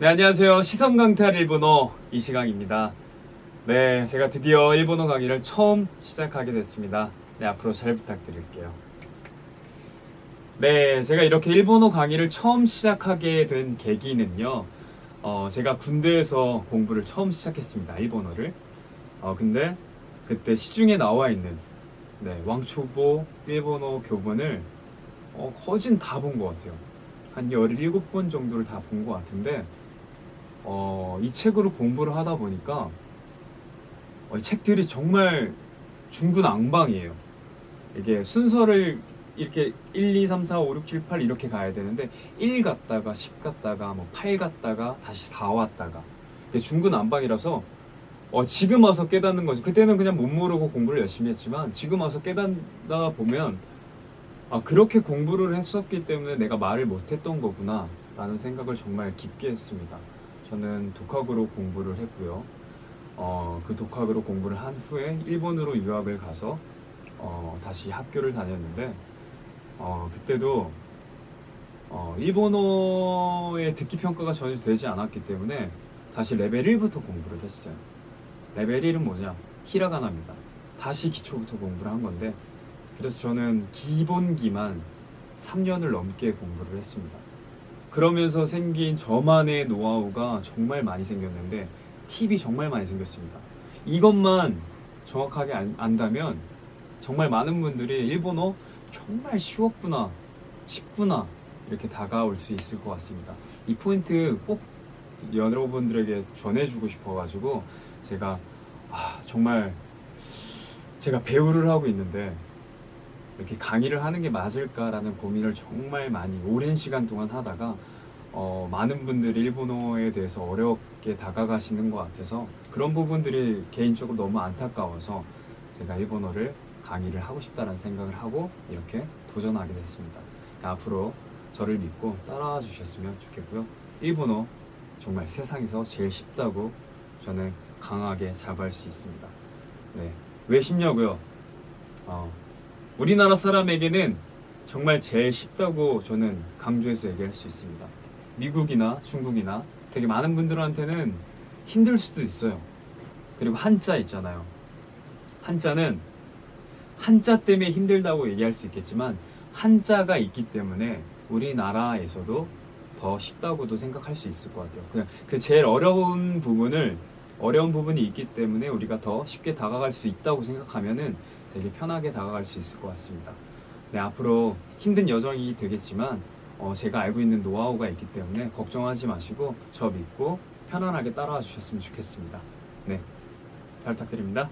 네, 안녕하세요. 시선 강탈 일본어 이시강입니다. 네, 제가 드디어 일본어 강의를 처음 시작하게 됐습니다. 네, 앞으로 잘 부탁드릴게요. 네, 제가 이렇게 일본어 강의를 처음 시작하게 된 계기는요. 어, 제가 군대에서 공부를 처음 시작했습니다. 일본어를. 어, 근데 그때 시중에 나와 있는 네, 왕초보 일본어 교본을 어, 거진 다 본 것 같아요. 한 17번 정도를 다 본 것 같은데 어, 이 책으로 공부를 하다 보니까 어, 이 책들이 정말 중구난방이에요. 이게 순서를 이렇게 1, 2, 3, 4, 5, 6, 7, 8 이렇게 가야 되는데 1 갔다가 10 갔다가 뭐 8 갔다가 다시 4 왔다가 이게 중구난방이라서 어, 지금 와서 깨닫는 거지. 그때는 그냥 못 모르고 공부를 열심히 했지만 지금 와서 깨닫다 보면 아, 그렇게 공부를 했었기 때문에 내가 말을 못했던 거구나 라는 생각을 정말 깊게 했습니다. 저는 독학으로 공부를 했고요. 어, 그 독학으로 공부를 한 후에 일본으로 유학을 가서 어, 다시 학교를 다녔는데 어, 그때도 어, 일본어의 듣기 평가가 전혀 되지 않았기 때문에 다시 레벨 1부터 공부를 했어요. 레벨 1은 뭐냐? 히라가나입니다. 다시 기초부터 공부를 한 건데 그래서 저는 기본기만 3년을 넘게 공부를 했습니다. 그러면서 생긴 저만의 노하우가 정말 많이 생겼는데 팁이 정말 많이 생겼습니다. 이것만 정확하게 안, 안다면 정말 많은 분들이 일본어 정말 쉬웠구나, 쉽구나 이렇게 다가올 수 있을 것 같습니다. 이 포인트 꼭 여러분들에게 전해주고 싶어가지고 제가 아, 정말 제가 배우를 하고 있는데 이렇게 강의를 하는 게 맞을까라는 고민을 정말 많이 오랜 시간 동안 하다가 어, 많은 분들이 일본어에 대해서 어렵게 다가가시는 것 같아서 그런 부분들이 개인적으로 너무 안타까워서 제가 일본어를 강의를 하고 싶다는 생각을 하고 이렇게 도전하게 됐습니다. 그러니까 앞으로 저를 믿고 따라와 주셨으면 좋겠고요. 일본어 정말 세상에서 제일 쉽다고 저는 강하게 자부할 수 있습니다. 네. 왜 쉽냐고요? 어, 우리나라 사람에게는 정말 제일 쉽다고 저는 강조해서 얘기할 수 있습니다. 미국이나 중국이나 되게 많은 분들한테는 힘들 수도 있어요. 그리고 한자 있잖아요. 한자는 한자 때문에 힘들다고 얘기할 수 있겠지만 한자가 있기 때문에 우리나라에서도 더 쉽다고도 생각할 수 있을 것 같아요. 그냥 그 제일 어려운 부분을 어려운 부분이 있기 때문에 우리가 더 쉽게 다가갈 수 있다고 생각하면은 되게 편하게 다가갈 수 있을 것 같습니다. 네, 앞으로 힘든 여정이 되겠지만 어, 제가 알고 있는 노하우가 있기 때문에 걱정하지 마시고 저 믿고 편안하게 따라와 주셨으면 좋겠습니다. 네, 잘 부탁드립니다.